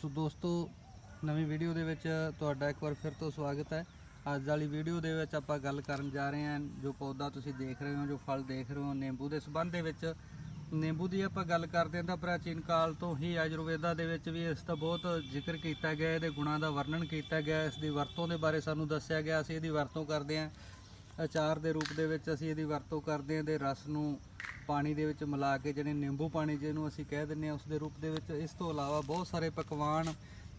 ਸੋ ਦੋਸਤੋ, ਨਵੀਂ ਵੀਡੀਓ ਦੇ ਵਿੱਚ ਤੁਹਾਡਾ ਇੱਕ ਵਾਰ ਫਿਰ ਤੋਂ ਸਵਾਗਤ ਹੈ। ਅੱਜ ਵਾਲੀ ਵੀਡੀਓ ਦੇ ਵਿੱਚ ਆਪਾਂ ਗੱਲ ਕਰਨ ਜਾ ਰਹੇ ਹਾਂ, ਜੋ ਪੌਦਾ ਤੁਸੀਂ ਦੇਖ ਰਹੇ ਹੋ, ਜੋ ਫਲ ਦੇਖ ਰਹੇ ਹੋ, ਨਿੰਬੂ ਦੇ ਸੰਬੰਧ ਦੇ ਵਿੱਚ। ਨਿੰਬੂ ਦੀ ਆਪਾਂ ਗੱਲ ਕਰਦੇ ਹਾਂ ਤਾਂ ਪ੍ਰਾਚੀਨ ਕਾਲ ਤੋਂ ਹੀ ਆਯੁਰਵੇਦਾ ਦੇ ਵਿੱਚ ਵੀ ਇਸ ਦਾ ਬਹੁਤ ਜ਼ਿਕਰ ਕੀਤਾ ਗਿਆ, ਇਹਦੇ ਗੁਣਾਂ ਦਾ ਵਰਣਨ ਕੀਤਾ ਗਿਆ। ਇਸ ਦੀ ਵਰਤੋਂ ਦੇ ਬਾਰੇ ਸਾਨੂੰ ਦੱਸਿਆ ਗਿਆ, ਅਸੀਂ ਇਹਦੀ ਵਰਤੋਂ ਕਰਦੇ ਹਾਂ। ਅਚਾਰ ਦੇ ਰੂਪ ਦੇ ਵਿੱਚ ਅਸੀਂ ਇਹਦੀ ਵਰਤੋਂ ਕਰਦੇ ਹਾਂ ਦੇ ਰਸ ਨੂੰ ਪਾਣੀ ਦੇ ਵਿੱਚ ਮਿਲਾ ਕੇ ਜਿਹੜੇ ਨਿੰਬੂ ਪਾਣੀ ਜਿਹਨੂੰ ਅਸੀਂ ਕਹਿ ਦਿੰਦੇ ਹਾਂ ਉਸ ਦੇ ਰੂਪ ਦੇ ਵਿੱਚ, ਇਸ ਤੋਂ ਇਲਾਵਾ ਬਹੁਤ ਸਾਰੇ ਪਕਵਾਨ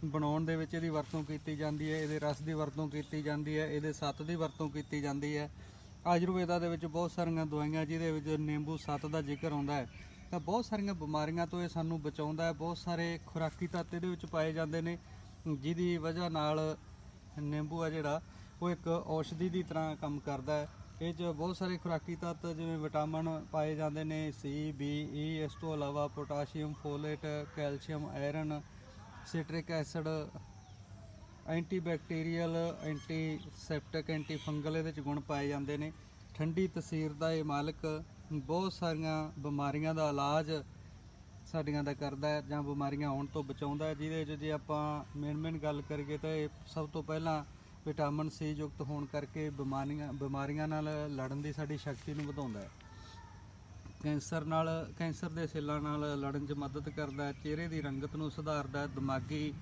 ਬਣਾਉਣ ਦੇ ਵਿੱਚ ਇਹਦੀ ਵਰਤੋਂ ਕੀਤੀ ਜਾਂਦੀ ਹੈ, ਇਹਦੇ ਰਸ ਦੀ ਵਰਤੋਂ ਕੀਤੀ ਜਾਂਦੀ ਹੈ, ਇਹਦੇ ਸੱਤ ਦੀ ਵਰਤੋਂ ਕੀਤੀ ਜਾਂਦੀ ਹੈ। ਆਯੁਰਵੇਦਾ ਦੇ ਵਿੱਚ ਬਹੁਤ ਸਾਰੀਆਂ ਦਵਾਈਆਂ ਜਿਹਦੇ ਵਿੱਚ ਨਿੰਬੂ ਸੱਤ ਦਾ ਜ਼ਿਕਰ ਆਉਂਦਾ ਹੈ। ਤਾਂ ਬਹੁਤ ਸਾਰੀਆਂ ਬਿਮਾਰੀਆਂ ਤੋਂ ਇਹ ਸਾਨੂੰ ਬਚਾਉਂਦਾ ਹੈ। ਬਹੁਤ ਸਾਰੇ ਖੁਰਾਕੀ ਤੱਤ ਇਹਦੇ ਵਿੱਚ ਪਾਏ ਜਾਂਦੇ ਨੇ, ਜਿਹਦੀ ਵਜ੍ਹਾ ਨਾਲ ਨਿੰਬੂ ਆ ਜਿਹੜਾ, ਉਹ ਇੱਕ ਔਸ਼ਧੀ ਦੀ ਤਰ੍ਹਾਂ ਕੰਮ ਕਰਦਾ ਹੈ। ਇਹ 'ਚ ਬਹੁਤ ਸਾਰੇ ਖੁਰਾਕੀ ਤੱਤ ਜਿਵੇਂ ਵਿਟਾਮਿਨ ਪਾਏ ਜਾਂਦੇ ਨੇ ਸੀ ਬੀ ਈ ਇਸ ਤੋਂ ਇਲਾਵਾ potassium, folate, calcium, iron, citric acid, antibacterial, antiseptic anti fungal ਇਹਦੇ ਚ ਗੁਣ ਪਾਏ ਜਾਂਦੇ ਨੇ। ਠੰਡੀ ਤਸੀਰ ਦਾ ਇਹ ਮਾਲਕ ਬਹੁਤ ਸਾਰੀਆਂ ਬਿਮਾਰੀਆਂ ਦਾ ਇਲਾਜ ਸਾਡੀਆਂ ਦਾ ਕਰਦਾ ਹੈ ਜਾਂ ਬਿਮਾਰੀਆਂ ਆਉਣ ਤੋਂ ਬਚਾਉਂਦਾ ਜਿਹਦੇ 'ਚ ਜੇ ਆਪਾਂ ਮੇਨ ਮੇਨ ਗੱਲ ਕਰੀਏ ਤਾਂ ਇਹ ਸਭ ਤੋਂ ਪਹਿਲਾਂ ਵਿਟਾਮਿਨ ਸੀ ਯੁਕਤ ਹੋਣ ਕਰਕੇ ਬਿਮਾਰੀਆਂ ਬਿਮਾਰੀਆਂ ਨਾਲ ਲੜਨ ਦੀ ਸਾਡੀ ਸ਼ਕਤੀ ਨੂੰ ਵਧਾਉਂਦਾ ਹੈ। ਕੈਂਸਰ ਨਾਲ, ਕੈਂਸਰ ਦੇ ਸੈੱਲਾਂ ਨਾਲ ਲੜਨ 'ਚ ਮਦਦ ਕਰਦਾ ਹੈ, ਚਿਹਰੇ ਦੀ ਰੰਗਤ ਨੂੰ ਸੁਧਾਰਦਾ ਹੈ, ਦਿਮਾਗੀ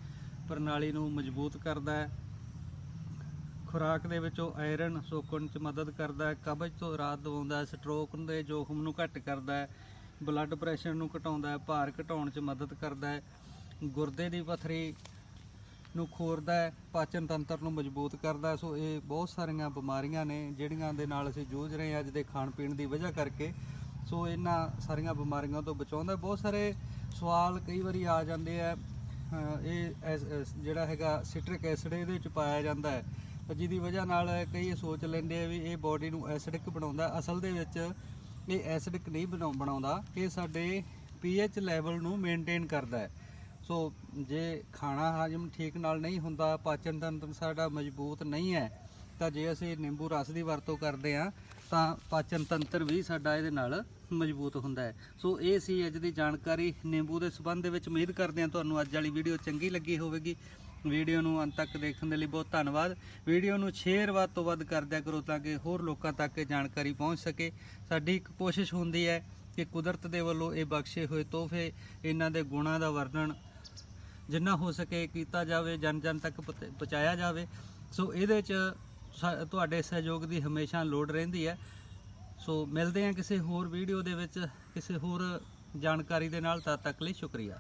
ਪ੍ਰਣਾਲੀ ਨੂੰ ਮਜ਼ਬੂਤ ਕਰਦਾ ਹੈ। ਖੁਰਾਕ ਦੇ ਵਿੱਚੋਂ ਆਇਰਨ ਸੋਕਣ 'ਚ ਮਦਦ ਕਰਦਾ ਹੈ, ਕਬਜ਼ ਤੋਂ ਰਾਹਤ ਦਿਵਾਉਂਦਾ ਹੈ, ਸਟ੍ਰੋਕ ਦੇ ਜੋਖਮ ਨੂੰ ਘੱਟ ਕਰਦਾ ਹੈ, ਬਲੱਡ ਪ੍ਰੈਸ਼ਰ ਨੂੰ ਘਟਾਉਂਦਾ ਹੈ, ਭਾਰ ਘਟਾਉਣ 'ਚ ਮਦਦ ਕਰਦਾ ਹੈ। ਗੁਰਦੇ ਦੀ ਪੱਥਰੀ ਨੂੰ ਖੋਰਦਾ ਹੈ, ਪਾਚਨ ਤੰਤਰ ਨੂੰ ਮਜ਼ਬੂਤ ਕਰਦਾ ਸੋ ਇਹ ਬਹੁਤ ਸਾਰੀਆਂ ਬਿਮਾਰੀਆਂ ਨੇ, ਜਿਹੜੀਆਂ ਦੇ ਨਾਲ ਅਸੀਂ ਜੂਝ ਰਹੇ ਹਾਂ ਅੱਜ ਦੇ ਖਾਣ ਪੀਣ ਦੀ ਵਜ੍ਹਾ ਕਰਕੇ। ਸੋ ਇਹਨਾਂ ਸਾਰੀਆਂ ਬਿਮਾਰੀਆਂ ਤੋਂ ਬਚਾਉਂਦਾ ਬਹੁਤ ਸਾਰੇ ਸਵਾਲ ਕਈ ਵਾਰੀ ਆ ਜਾਂਦੇ ਆ। ਇਹ ਐਸ- ਜਿਹੜਾ ਹੈਗਾ ਸਿਟ੍ਰਿਕ ਐਸਿਡ, ਇਹਦੇ ਵਿੱਚ ਪਾਇਆ ਜਾਂਦਾ ਹੈ। ਜਿਹਦੀ ਵਜ੍ਹਾ ਨਾਲ ਕਈ ਸੋਚ ਲੈਂਦੇ ਆ ਵੀ ਇਹ ਬਾਡੀ ਨੂੰ ਐਸਿਡਿਕ ਬਣਾਉਂਦਾ ਅਸਲ ਦੇ ਵਿੱਚ ਇਹ ਐਸਿਡਿਕ ਨਹੀਂ ਬਣਾਉ- ਬਣਾਉਂਦਾ। ਇਹ ਸਾਡੇ ਪੀਐਚ ਲੈਵਲ ਨੂੰ ਮੇਨਟੇਨ ਕਰਦਾ ਹੈ। ਸੋ ਜੇ ਖਾਣਾ ਹਜਮ ਠੀਕ ਨਾਲ ਨਹੀਂ ਹੁੰਦਾ, ਪਾਚਨ ਤੰਤਰ ਸਾਡਾ ਮਜ਼ਬੂਤ ਨਹੀਂ ਹੈ, ਤਾਂ ਜੇ ਅਸੀਂ ਨਿੰਬੂ ਰਸ ਦੀ ਵਰਤੋਂ ਕਰਦੇ ਹਾਂ, ਤਾਂ ਪਾਚਨ ਤੰਤਰ ਵੀ ਸਾਡਾ ਇਹਦੇ ਨਾਲ ਮਜ਼ਬੂਤ ਹੁੰਦਾ ਹੈ। ਸੋ ਇਹ ਸੀ ਅੱਜ ਦੀ ਜਾਣਕਾਰੀ। ਨਿੰਬੂ ਦੇ ਸਬੰਧ ਦੇ ਵਿੱਚ ਉਮੀਦ ਕਰਦੇ ਹਾਂ ਤੁਹਾਨੂੰ ਅੱਜ ਵਾਲੀ ਵੀਡੀਓ ਚੰਗੀ ਲੱਗੀ ਹੋਵੇਗੀ। ਵੀਡੀਓ ਨੂੰ ਅੰਤ ਤੱਕ ਦੇਖਣ ਦੇ ਲਈ ਬਹੁਤ ਧੰਨਵਾਦ। ਵੀਡੀਓ ਨੂੰ ਸ਼ੇਅਰ ਵੱਧ ਤੋਂ ਵੱਧ ਕਰ ਦਿਆ ਕਰੋ ਤਾਂ ਕਿ ਹੋਰ ਲੋਕਾਂ ਤੱਕ ਇਹ ਜਾਣਕਾਰੀ ਪਹੁੰਚ ਸਕੇ। ਸਾਡੀ ਇੱਕ ਕੋਸ਼ਿਸ਼ ਹੁੰਦੀ ਹੈ ਕਿ ਕੁਦਰਤ ਦੇ ਵੱਲੋਂ ਇਹ ਬਖਸ਼ੇ ਹੋਏ ਤੋਹਫੇ, ਇਹਨਾਂ ਦੇ ਗੁਣਾਂ ਦਾ ਵਰਣਨ ਜਿੰਨਾ ਹੋ ਸਕੇ ਕੀਤਾ ਜਾਵੇ ਜਨ ਜਨ ਤੱਕ ਪਹੁੰਚਾਇਆ ਜਾਵੇ। ਸੋ ਇਹਦੇ ਚ ਸਾ- ਤੁਹਾਡੇ ਸਹਿਯੋਗ ਦੀ ਹਮੇਸ਼ਾ ਲੋੜ ਰਹਿੰਦੀ ਹੈ। ਸੋ ਮਿਲਦੇ ਹਾਂ ਕਿਸੇ ਹੋਰ ਵੀਡੀਓ ਦੇ ਵਿੱਚ। ਕਿਸੇ ਹੋਰ ਜਾਣਕਾਰੀ ਦੇ ਨਾਲ ਤਦ ਤੱਕ ਲਈ ਸ਼ੁਕਰੀਆ।